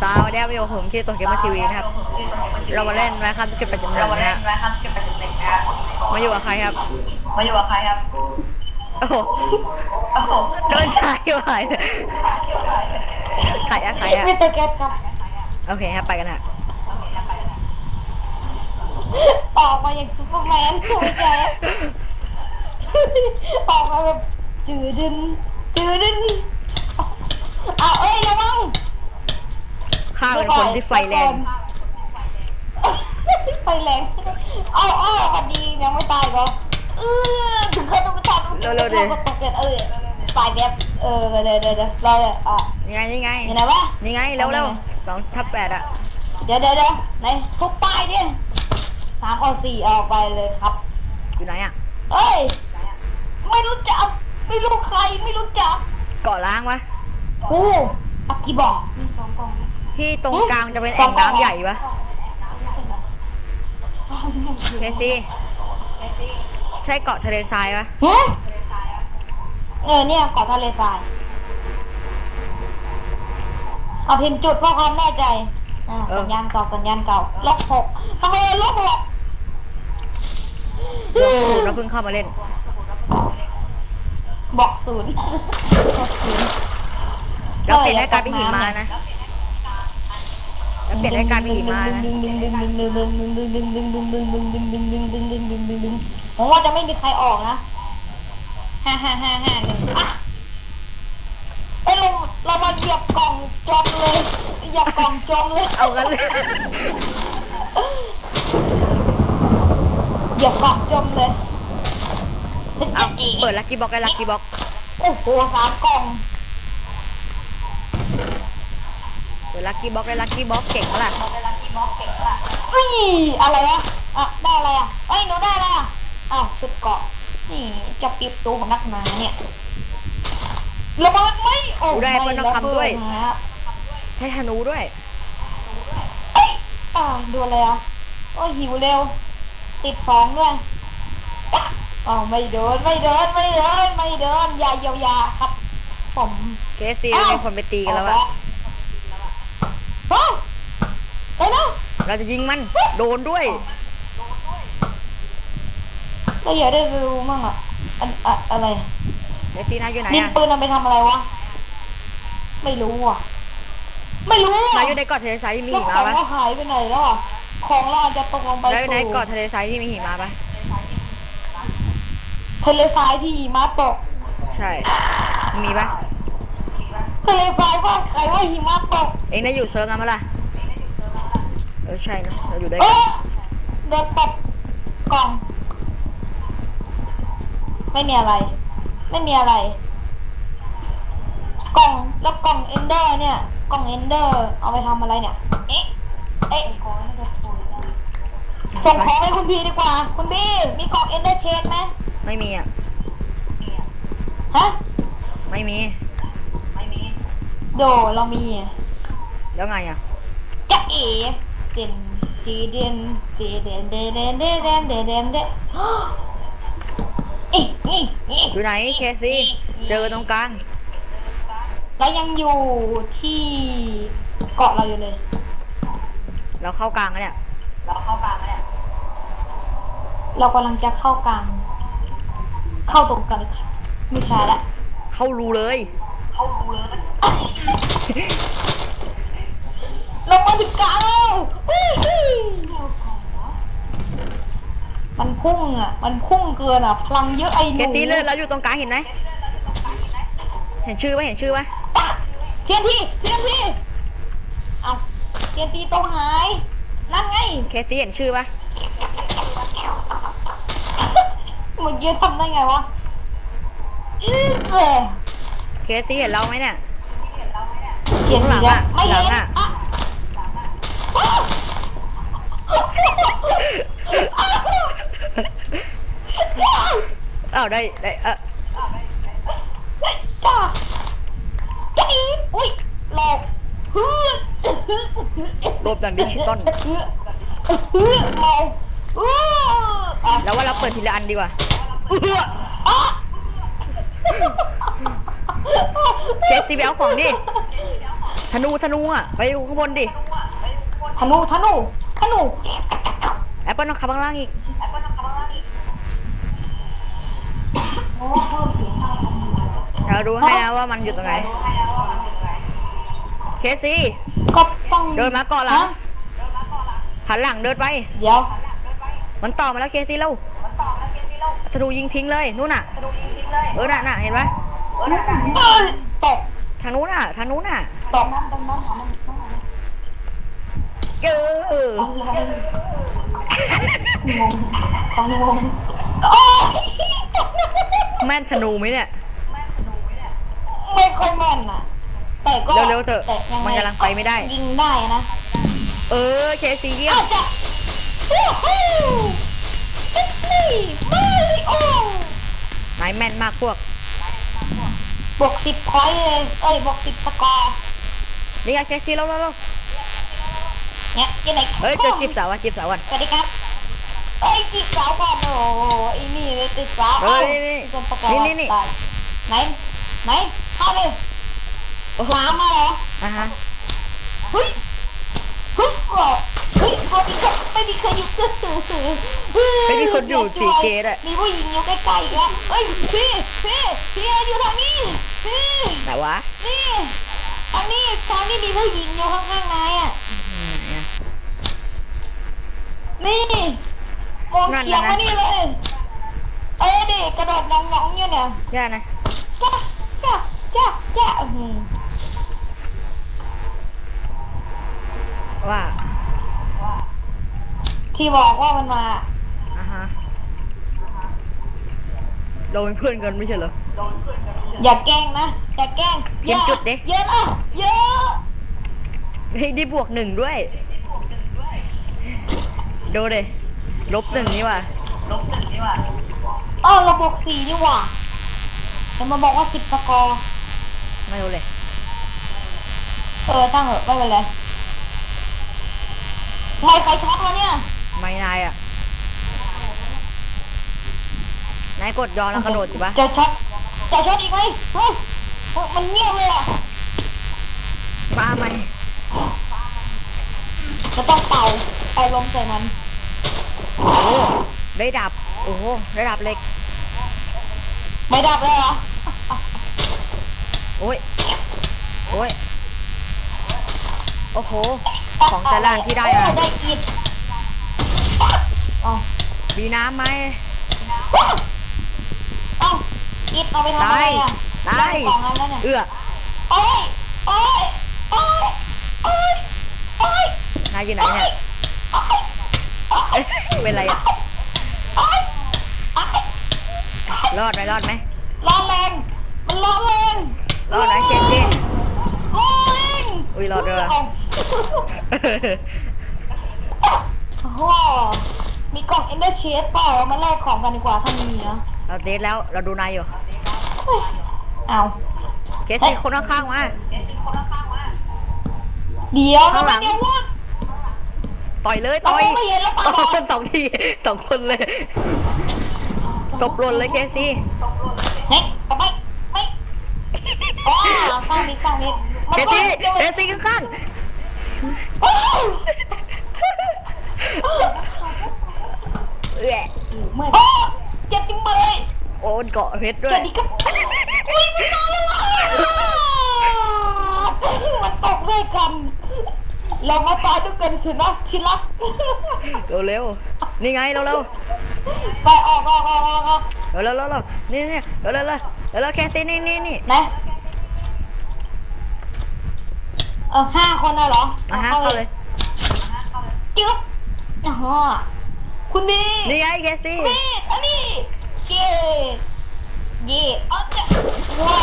สวัสดีครับอยู่กับผมที่ตัวเกมเมอร์ทีวีนะครับ เรามาเล่นไม้ครับจุดประจำหนึ่เรางมานะเล่นฮะไว้ครับจะเป็นหนึ่งนะครับมาอยู่กับใครครับ มาอยู่กับใครครับ โอ้โหโอ้โหโดนชายไปใครอะใครอะมิสเตอร์แก๊สครับ โอเคครับไปกันฮะออกมาอย่างซูเปอร์แมนถูกใจออกมาแบบจืดดึนจืดดึนเอาเอ้ยระวัง ข้าเป็นคนที่ไฟแรง ไฟแรงเอาเอาพอดียังไม่ตายก็เออถึงเคยต้องไปตายต้องก็ตกเกิดเออตายแบบเออเดี๋ยวเดี๋ยวเดี๋ยวรอเลยอะนี่ไงนี่ไงอยู่ไหนวะนี่ไงเร็วเร็วสองทับแปดอะเดี๋ยวเดี๋ยวเดี๋ยวไหนทุบป้ายดิสามเอาสี่ออกไปเลยครับ อยู่ไหนอะเอ้ย ไม่รู้จัก ไม่รู้ใครไม่รู้จักเกาะล้างวะโอ้ปักกี้บอกมีสองกล่อง ที่ตรงกลางจะเป็นแอ่งน้ำใหญ่ปะเคซี่ใช่เกาะทะเลทรายปะฮะเออเนี่ยเกาะทะเลทรายเอาพิมพ์จุดเพื่อความแน่ใจอ่าสัญญาณเก่าสัญญาณเก่าลบหกทำไมลบหกเราเพิ่งเข้ามาเล่น บอกศูนย์เราเปลี่ยนให้กลายเป็นหิมะนะ เราเปลี่ยนให้กลายเป็นหิมะนะผมว่าจะไม่มีใครออกนะฮ่าฮ่าฮ่าฮ่าหนึ่งอะเอ้ยเราเรามาเหยียบกล่องจมเลยเหยียบกล่องจมเลยเอากันเลยเหยียบกล่องจมเลยเอาเปิดลักกี้บ็อกได้ลักกี้บ็อกโอ้โหสามกล่อง เปิดลักกี้บ็อกได้ลักกี้บ็อกเก่งปะล่ะนี่อะไรวะอะได้อะไรอะเอ้ยหนูได้อะไรอะอ้าวสุดเกาะนี่จะปิดตัวของนักหนาเนี่ยระเบิดไหมโอ้ได้ไม่เปิ้ลต้องทำด้วยระเบิฮะให้ธนูด้วยเอ้ยอ่าดูอะไรอะโอ้ยหิวเร็ว ติดสองด้วยอะอ๋อไม่เดินไม่เดินไม่เดินไม่เดินอย่าเยียวยาครับ ผมเคซีมีคนไปตีกันแล้วอะเฮ้ยไปนะเราจะยิงมัน โดนด้วย เราอยากได้รู้มั่งอะอันอะอะไรเคซีนายอยู่ไหนยิงอะปืนเอาไปทำอะไรวะ ไม่รู้อะ ไม่รู้นายอะอยู่ในเกาะทะเลทรายที่มีแล้วหิขมะองปะเราหายไปไหนแล้วอะของเราอาจจะตกลงไปนายอยู่ในสู่เกาะทะเลทรายที่มีหิมะปะทะเลทรายที่หิมะตก ใช่ มีปะ ทะเลทรายว่าใครว่าหิมะตกเองได้อยู่เซิร์ฟกันปะล่ะเออใช่นะเราอยู่ด้วยเอกันอเดินตบกล่อง ไม่มีอะไร ไม่มีอะไร กล่องแล้วกล่องเอนเดอร์เนี่ย กล่องเอนเดอร์ เอาไปทำอะไรเนี่ย เอ๊ะ เอ๊ะส่งของให้คุณพีดีกว่า คุณพีมีกล่องเอนเดอร์เชดไหมไม่มีอะฮะ ไม่มี โดเรามีแล้วไงอะจะเอ๋เด่นสีเด่นสีเด่นเด่นเด่นเด่นเด่นเด่นเด่นเด่นอีอีอีอยู่ไหนเคซีเจอตรงกลางเรายังอยู่ที่เกาะเราอยู่เลยเราเข้ากลางแล้วเนี่ยเรากำลังจะเข้ากลาง เข้าตรงกันเลยค่ะไม่ใช่ละเข้ารูเลย เรามาถึงกลางแล้วอื้อหือมันพุ่งอะ มันพุ่งเกินอะ พลังเยอะไอ้หเคนูซีเลยเราอยู่ตรงกลางเห็นไหม เห็นชื่อปะเห็นชื่อปะปะเทียนทีเทียนทีเอาเทียนทีต้องหาย นั่นไง เคซีเห็นชื่อปะเมื่อกี้ทำได้ไงวะอื้อเออเคสซีเห็นเราไหมเนี่ย เทียนทีแล้วไม่หลัเห็งนอะอะอ้าวอ้าวอ้าวได้ได้เออจ้าจ้าอีอุ้ยหลอกฮือรวบดังดิจิตอลฮือฮือเมาฮืออะแล้วว่าเราเปิดทีละอันดีกว่าอะ เคซีไปเอาของดิ ธนูธนูอะไปดูข้างบนดิธนูธนูธนูแอปเปิลต้องขับข้างล่างอีกโอ้เพิ่มเสียงหน่อยเดี๋ยวดูให้นะว่ามันอยู่ตรงไหนเคซี่ก็ต้องเดินมาเกาะหลังฮหันหลังเดินไปเดี๋ยวมันต่อมาแล้วเคซี่เร็วธนูยิงทิ้งเลยนู่นน่ะเออน่ะน่ะเห็นไหมเอ้ยตกทางนู้นน่ะทางนู้นน่ะ ตกน้ำตรงนั้นของมันเอออะไรงงฟังงงแม่นธนูไหมเนี่ย ไม่ค่อยแม่นน่ะ แต่ก็เร็วๆเถอะแต่ยังงมันกำลังไปไม่ได้ ยิงได้นะเออเคซี่เยี่ยอามจจะโอ้โหนี่ไม่โอนายแม่นมากพวก บวกสิบพอยต์เลย เอ้ยบวกสิบสกอร์ นี่ไงเคซี่เร็วเร็วเร็วเนี่ยยังไงเฮ้ยเจอจีบสาวอะจีบสาวอะสวัสดีครับเอ้ยจีบสาวก่อนโอ้โหไอ้นี่เลยติดสาวเฮ้ยอ้านี่เป็นสกอร์นี่นี่ตายไหนไหนเข้าเลยโอ้โหหมามาเหรออะฮะเฮ้ยเฮ้ยโอ้เฮ้ยพอดีก็ไม่มีใครอยู่กันไม่มีคนอยู่สีเกตอะมีผู้หญิงอยู่ใกล้ๆอีกแล้วเฮ้ยพี่พี่พี่อยู่ทางนี้พี่แต่วะนี่ ทางนี้ทางนี้มีผู้หญิงอยู่ข้างๆนายอะอืมไหนอะนี่มองนั่นเขียงนะมานี่เลย เอ้ยดิกระโดดน้องๆเนี่ยเนี่ยย่านะจ้าจ้าจ้าจ้าอืมว่าที่บอกว่ามันมา อะฮะเราเป็นเพื่อนกันไม่ใช่เหรอ อย่าแกล้งนะ อย่าแกล้งเขียนจุดดิ เยอะนะเยอะเฮ้ยได้บวกหนึ่งด้วย ดูดิลบหนึ่งนี่ว่ะอ้าวเราบอกสี่นี่หว่าแต่มาบอกว่าสิบสกอร์ไม่รู้เลย เออตั้งเหอะไม่เป็นไรไม่ใครช็อตวะเนี่ย ไม่นายอะ นายกดย้อนแล้วกระโดดสิปะจะช็อต จะช็อตอีกไหมเฮ้ยเฮ้ยมันเงียบเลยอะป้าไหมจะต้องเป่าเป่าลมใส่มันโอ้โหได้ดับ โอ้โหได้ดับเล็ก ไม่ดับเลยเหรอโอ้ยโอ้ยโอ้โห ของแต่ละอันที่ได้มาโอ้ได้กินเอามีน้ำไหมเอา กินเอาไปทำอะไรอะได้ สองอันแล้วเนี่ยเอื้อโอ้ยโอ้ยโอ้ยโอ้ยโอ้ยนายอยู่ไหนเนี่ยโอ้ยโอ้ยเอ๊ะเป็นไรอะ โอ้ยโอ้ยรอดไหมรอดไหมร้อนแรงมันร้อนแรงรอดไหมเจนเจนโอ้ยอุ๊ยรอดด้วยเาโอ้โหมีกล่องเอนเดอร์เชสเปล่าเรามาแลกของกันดีกว่าถ้ามีนะ เราเดทแล้วเราดูนายอยู่เฮ้ยเอาเคสซี่คนข้างๆมาเดี๋ยวข้างหลังเดี๋ยวว่าต่อยเลยต่อยเราไม่เห็นแล้วตาบอดสองทีสองคนเลยตบหล่นเลยเคสซี่เฮ้ยเอาไปไปอ๋อสร้างนิดสร้างนิดเคสซี่เคสซี่ข้างโอ้ยๆเอื้อโอ้ย เจ็บจริงเลยโอ้เกาะเพชรด้สวยวัสดีครับอุ้ยมันมาแล้วล่ะมันตกด้วยกัน เรามาตายด้วยกันเถอะนะชิลักเร็วๆนี่ไงเร็วๆเร็วไปออกออกออกออกออกๆเร็วๆเร็วๆนี่นี่เร็วๆเร็วๆเร็วๆเคสซี่นี่นี่นี่ นะเออห้าคนน่ะเหรออะฮะเข้าเลย จึ๊บอ๋อคุณบีนี่ไงเคสซี่ บีอันนี้ เย่เย่เอาจะว้า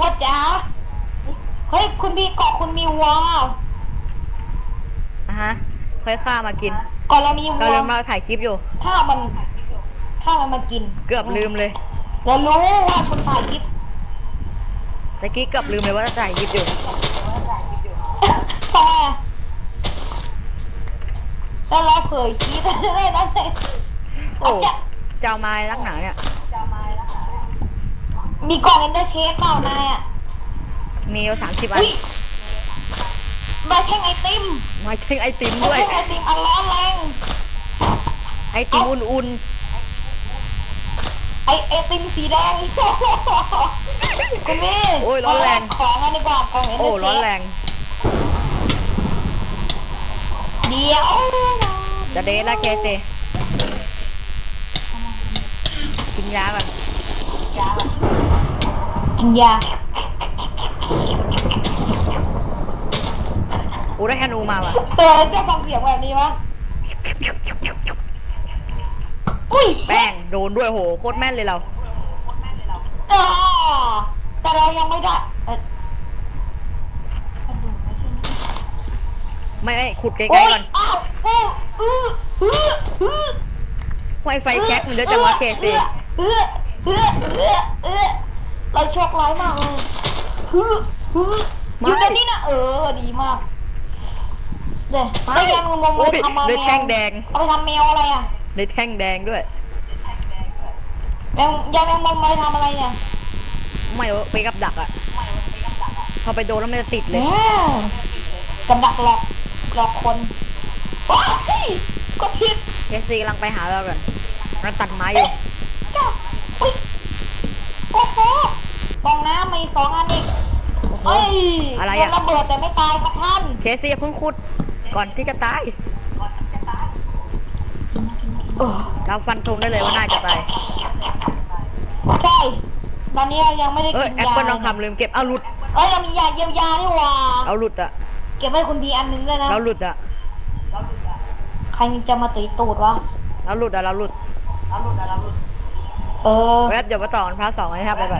ว้าจ๋าเฮ้ยคุณบีเกาะคุณมีวัวอะฮะค่อยฆ่ามากินก่อนเรามีเราวัวเริ่มาถ่ายคลิปอยู่ ถ้ามันถ้ามันมากินเกือบลืมเลย เรารู้ว่าคุณถ่ายคลิปตะกี้เกือบลืมเลยว่าจะถ่ายคลิปอยู่ทำไมอแล้วเราเผยคลิปได้นะเลยโอ้ เอาจะ เจ้าไม้ลักหนาเนี่ย มีกล่องเอนเดอร์เชฟเปล่านายอะมีอยู่สามสิบอันอุ้ยได้แท่งไอติมมาแท่งไอติมได้ด้วย แท่งไอติมอันร้อนแรงไอติมอุ่นไอไอติมสีแดงคุณพี่โอ้ยร้อนแรงของอันนี้ก่อนของเอ็ๆนโอ้ร้อนแรง เดี๋ยวจะเดทละเคซีกิ นยาก่อนกินยาโอ้ได้แฮนูมาว่ะเออจะฟังเสียงแบบนี้วะอุ้ยแป้งโดนด้วยโหโคตรแม่นเลยเราอ่าแต่เรายังไม่ได้เอ่อไม่ไม่ขุดไกลโอ้ยๆก่อนอ้าวอู้อื้ออื้ออื้อ ไวไฟแช็กมันเยอะจังวะเคซี เออเออเออเออเราโชคร้ายมากเลยเออเอออยู่ในนี้นะเออดีมากเดี๋ยวแล้วยังงงโอ้ยไปทำมาได้แมแท่วงแดง เอาไปทำแมวอะไรอะได้แท่งแดงด้วยแมงยายแมงมุมไปทำอะไรเนี่ยไม่เว้ยไปกับดักอะพอไปโดนแล้วมันจะติดเลยแม่กำดักหลอกหลอกคนว้ายก็ผิดเคซีกำลังไปหาเราก่อนเราตัดไม้อยู่ จ้าอุ๊ยโอ้โหฟองน้ำมีสองอันอีกโอ้โหเอ้ยอะไรโดอะนระเบิดแต่ไม่ตายครับท่านเคซีอย่าเพิ่งขุดก่อนที่จะตายเออเราฟันธงได้เลยว่าน่าจะตาย ใช่ ตอนนี้เรายังไม่ได้เอ้ยกินแอปยาเปิลทองคำลืมเก็บ เอาหลุด เอ้ยเรามียาเยียวยานี่หว่า เอาหลุดอะเก็บไว้คุณพีอันหนึงด้วยนะ เราหลุดอะใครจะมาตีตูดวะ เราหลุดอะเราหลุด โอ้แว็บเดี๋ยวมาต่อกันพาร์ทสองนะครับบ๊ายบาย